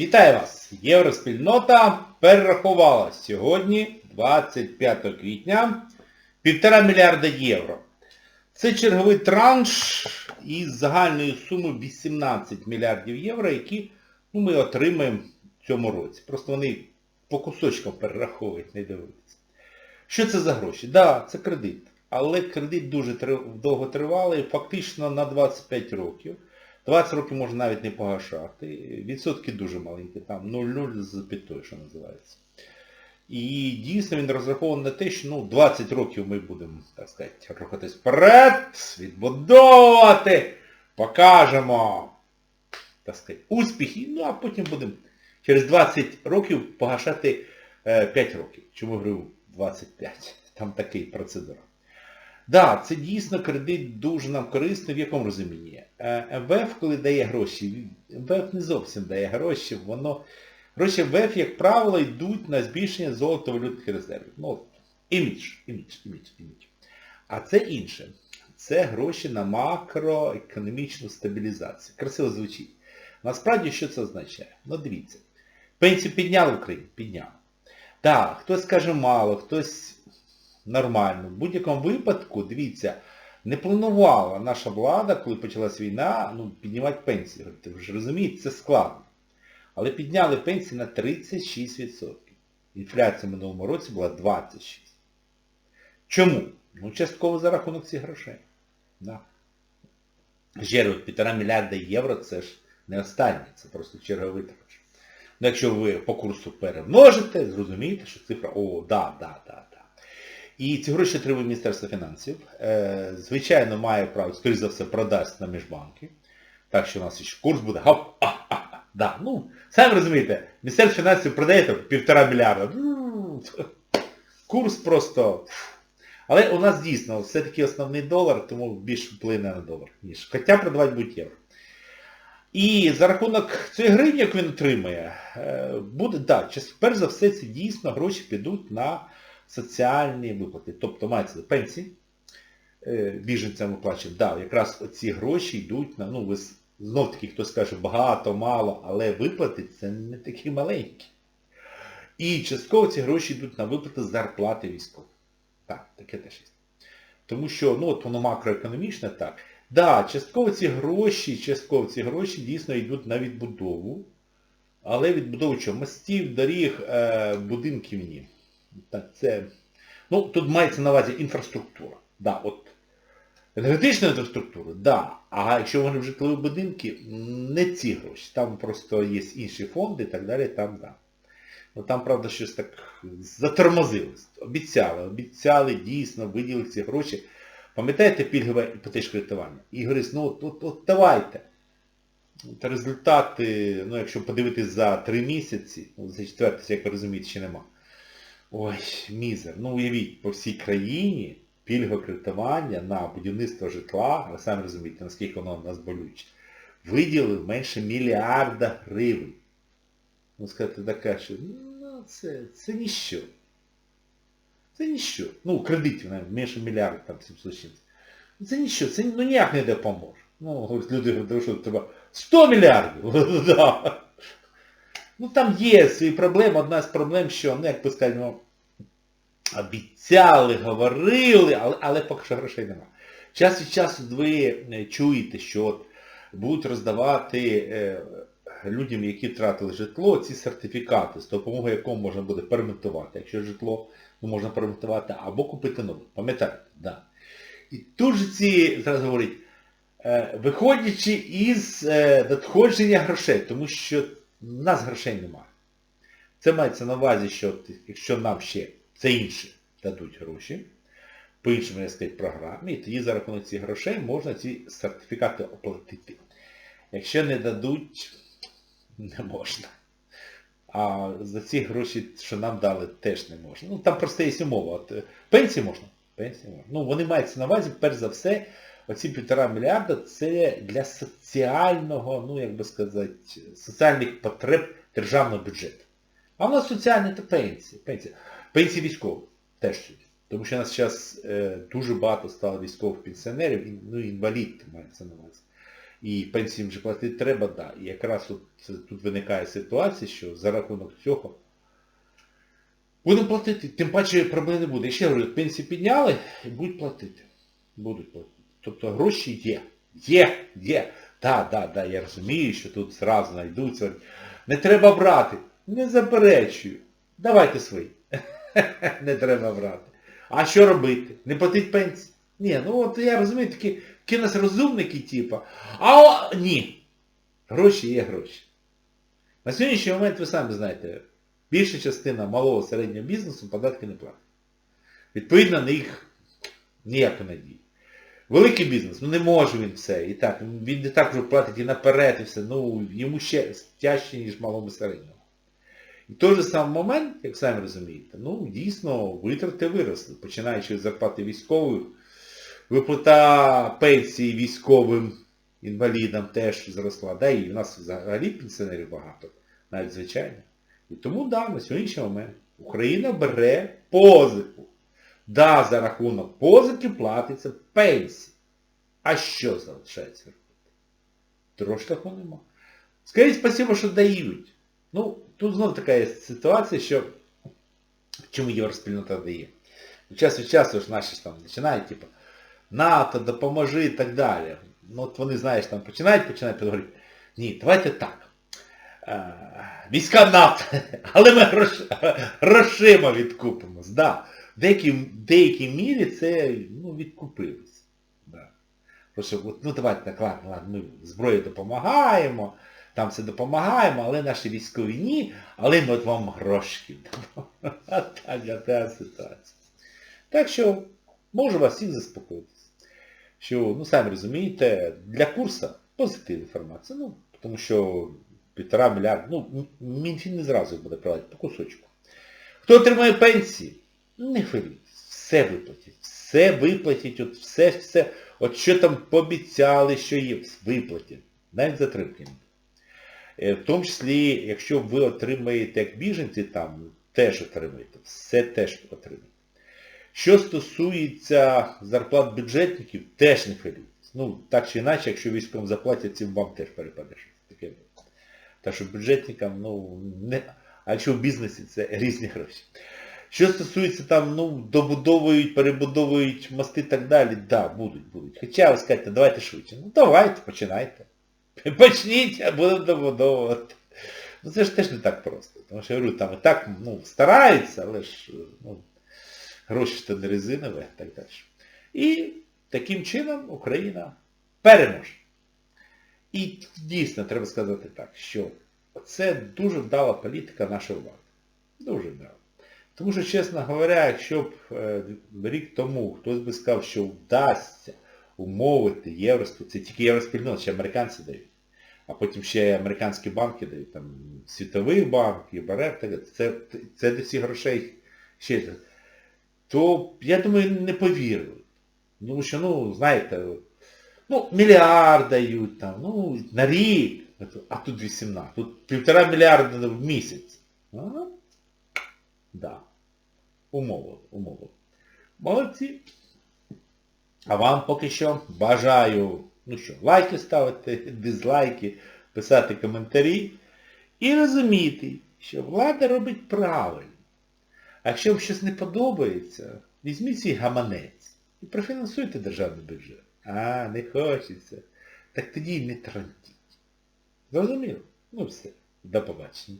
Вітаю вас! Євроспільнота перерахувала сьогодні, 25 квітня, півтора мільярда євро. Це черговий транш із загальною сумою 18 мільярдів євро, які ну, ми отримаємо в цьому році. Просто вони по кусочкам перераховують, не дивитися. Що це за гроші? Так, да, це кредит. Але кредит дуже три- довготривалий, фактично на 25 років. 20 років можна навіть не погашати. Відсотки дуже маленькі, там 0,0 з п'ятою, що називається. І дійсно він розрахований на те, що ну, 20 років ми будемо, так сказати, рухатись вперед, відбудовувати, покажемо, так сказати, успіхи, ну а потім будемо через 20 років погашати е, 5 років. Чому говорю 25? Там такий процедура. Так, да, це дійсно кредит дуже нам корисний, в якому розумінні? Е, МВФ, коли дає гроші, МВФ не зовсім дає гроші, воно... Гроші МВФ, як правило, йдуть на збільшення золотовалютних резервів. Ну, імідж, імідж, імідж, імідж. А це інше. Це гроші на макроекономічну стабілізацію. Красиво звучить. Насправді, що це означає? Ну, дивіться. Пенсію підняли в Україні? Підняли. Так, хтось каже мало, хтось нормально. В будь-якому випадку, дивіться, не планувала наша влада, коли почалась війна, ну, піднімати пенсії. Ви ж розумієте, це складно. Але підняли пенсії на 36%. Інфляція в минулому році була 26%. Чому? Ну, частково за рахунок цих грошей. Да. Ще півтора мільярда євро це ж не останнє, це просто черговий транш. Ну, якщо ви по курсу перемножите, зрозумієте, що цифра, о, да, да, да. І ці гроші отримує Міністерство фінансів. Е, звичайно, має право, скоріш за все, продасть на міжбанки. Так що у нас ще курс буде гоп, а, а, а, да. Ну, самі розумієте, Міністерство фінансів продає там півтора мільярда. Курс просто... Але у нас дійсно все-таки основний долар, тому більш вплине на долар, ніж. Хоча продавати будуть євро. І за рахунок цієї гривні, яку він отримує, е, буде, так, да, перш за все, це дійсно гроші підуть на соціальні виплати. Тобто мається на пенсії, е, біженцям виплачують. Да, якраз оці гроші йдуть на, ну, ви знов таки хтось скаже багато, мало, але виплати це не такі маленькі. І частково ці гроші йдуть на виплати зарплати військових. Так, таке теж є. Тому що, ну от воно макроекономічне, так. Да, частково ці гроші, частково ці гроші дійсно йдуть на відбудову, але відбудову чого? Мостів, доріг, е, будинків ні. Так, це... Ну, тут мається на увазі інфраструктура. Да, от. Енергетична інфраструктура, да. А якщо вони в житлові будинки, не ці гроші. Там просто є інші фонди і так далі, там, да. Ну там, правда, щось так затормозилось. Обіцяли, обіцяли, дійсно, виділили ці гроші. Пам'ятаєте пільгове іпотечне кредитування? І говорить, ну от, от, от давайте. Та результати, ну якщо подивитись за три місяці, ну за четвертий, як ви розумієте, ще нема. Ой, мізер. Ну уявіть, по всій країні пільгове кредитування на будівництво житла, ви самі розумієте, наскільки воно нас болюче, виділили менше мільярда гривень. Ну, сказати таке, що ну, це, це ніщо. Це ніщо. Ну, кредитів, навіть, менше мільярда, там, 700 чимось. Це ніщо, це ну, ніяк не допоможе. Ну, люди говорять, що треба 100 мільярдів. Ну там є свої проблеми. Одна з проблем, що, ну, як би скажемо, обіцяли, говорили, але, але поки що грошей немає. Час від часу ви чуєте, що от будуть роздавати е, людям, які втратили житло, ці сертифікати, з допомогою якого можна буде перемонтувати. Якщо житло ну, можна перемонтувати, або купити нове. Пам'ятаєте? Да. І тут же ці, зараз говорять, е, виходячи із е, надходження грошей, тому що в нас грошей немає. Це мається на увазі, що якщо нам ще це інше дадуть гроші, по іншому, сказати, програмі, тоді за рахунок цих грошей можна ці сертифікати оплатити. Якщо не дадуть, не можна. А за ці гроші, що нам дали, теж не можна. Ну там просто є умова. От, пенсії можна? Пенсії можна. Ну вони маються на увазі, перш за все, оці півтора мільярда це для соціального, ну як би сказати, соціальних потреб державного бюджету. А в нас соціальні то пенсії. Пенсії, пенсії військових теж сюди. Тому що у нас зараз е, дуже багато стало військових пенсіонерів, ну інвалід мається на увазі. і пенсії вже платити треба, да. І якраз от це- тут виникає ситуація, що за рахунок цього будемо платити. Тим паче проблем не буде. І ще говорю, пенсії підняли будуть платити. Будуть платити. Тобто гроші є. Є, є. Так, так, так, я розумію, що тут зразу знайдуться. Не треба брати. Не заперечую. Давайте свої. Не треба брати. А що робити? Не платить пенсії? Ні, ну от я розумію, такі, нас розумники, типу. А о, ні. Гроші є гроші. На сьогоднішній момент ви самі знаєте, більша частина малого середнього бізнесу податки не платить. Відповідно, на їх ніякої надії. Великий бізнес, ну не може він все. І так, він не так вже платить і наперед, і все. Ну, йому ще тяжче, ніж малому середньому. І той же самий момент, як самі розумієте, ну дійсно витрати виросли, починаючи з зарплати військових, виплата пенсії військовим інвалідам теж зросла. Да, і в нас взагалі пенсіонерів багато, навіть звичайно. І тому, да, на сьогоднішній момент Україна бере позику. Да, за рахунок позики платиться пенсія. А що залишається робити? Трошки такого нема. Скажіть спасибо, що дають. Ну, тут знову така є ситуація, що чому євроспільнота дає. Час від часу ж наші ж там починають, типу, НАТО, допоможи і так далі. Ну от вони, знаєш, там починають, починають говорити, ні, давайте так. Е, Війська НАТО, але ми грошима відкупимось. Да. В деякій, деякій мірі це ну, відкупилось. Да. Просто, от, ну давайте так, ладно, ладно, ми зброєю допомагаємо, там все допомагаємо, але наші військові ні, але ми от вам грошки дамо. А так, а та ситуація. Так що, можу вас всіх заспокоїтися. Що, ну самі розумієте, для курсу позитивна інформація. Ну, тому що півтора мільярда, ну, Мінфін не зразу буде платити по кусочку. Хто отримує пенсії? Не хвилюйтесь, все виплатять. Все виплатять, от все, все, от що там пообіцяли, що є, виплатять. Навіть затримки. Е, В тому числі, якщо ви отримаєте як біженці там, теж отримаєте. Все теж отримаєте. Що стосується зарплат бюджетників, теж не хвилюйтесь. Ну, так чи інакше, якщо військовим заплатять, цим вам теж перепаде таке. Так що бюджетникам, ну, не... А якщо в бізнесі це різні гроші. Що стосується там, ну, добудовують, перебудовують мости і так далі, да, будуть, будуть. Хоча ви скажете, давайте швидше. Ну давайте, починайте. Почніть, а будемо добудовувати. Ну це ж теж не так просто. Тому що я говорю, там і так ну, стараються, але ж ну, гроші то не резинові і так далі. І таким чином Україна переможе. І дійсно треба сказати так, що це дуже вдала політика нашої влади. Дуже вдала. Тому що, чесно говоря, якщо б е, рік тому хтось би сказав, що вдасться умовити євроспіль, це тільки євроспільнота, ще американці дають, а потім ще американські банки дають, там Світовий банк, ЄБРФ, це, це до всіх грошей ще, то, я думаю, не повірили. Тому що, ну, знаєте, ну, мільярд дають там, ну, на рік, а тут 18, тут півтора мільярда в місяць. Ага. Да. Умови, умови. Молодці. А вам поки що бажаю, ну що, лайки ставити, дизлайки, писати коментарі і розуміти, що влада робить правильно. А якщо вам щось не подобається, візьміть свій гаманець і профінансуйте державний бюджет. А, не хочеться. Так тоді й не трантіть. Зрозуміло? Ну все. До побачення.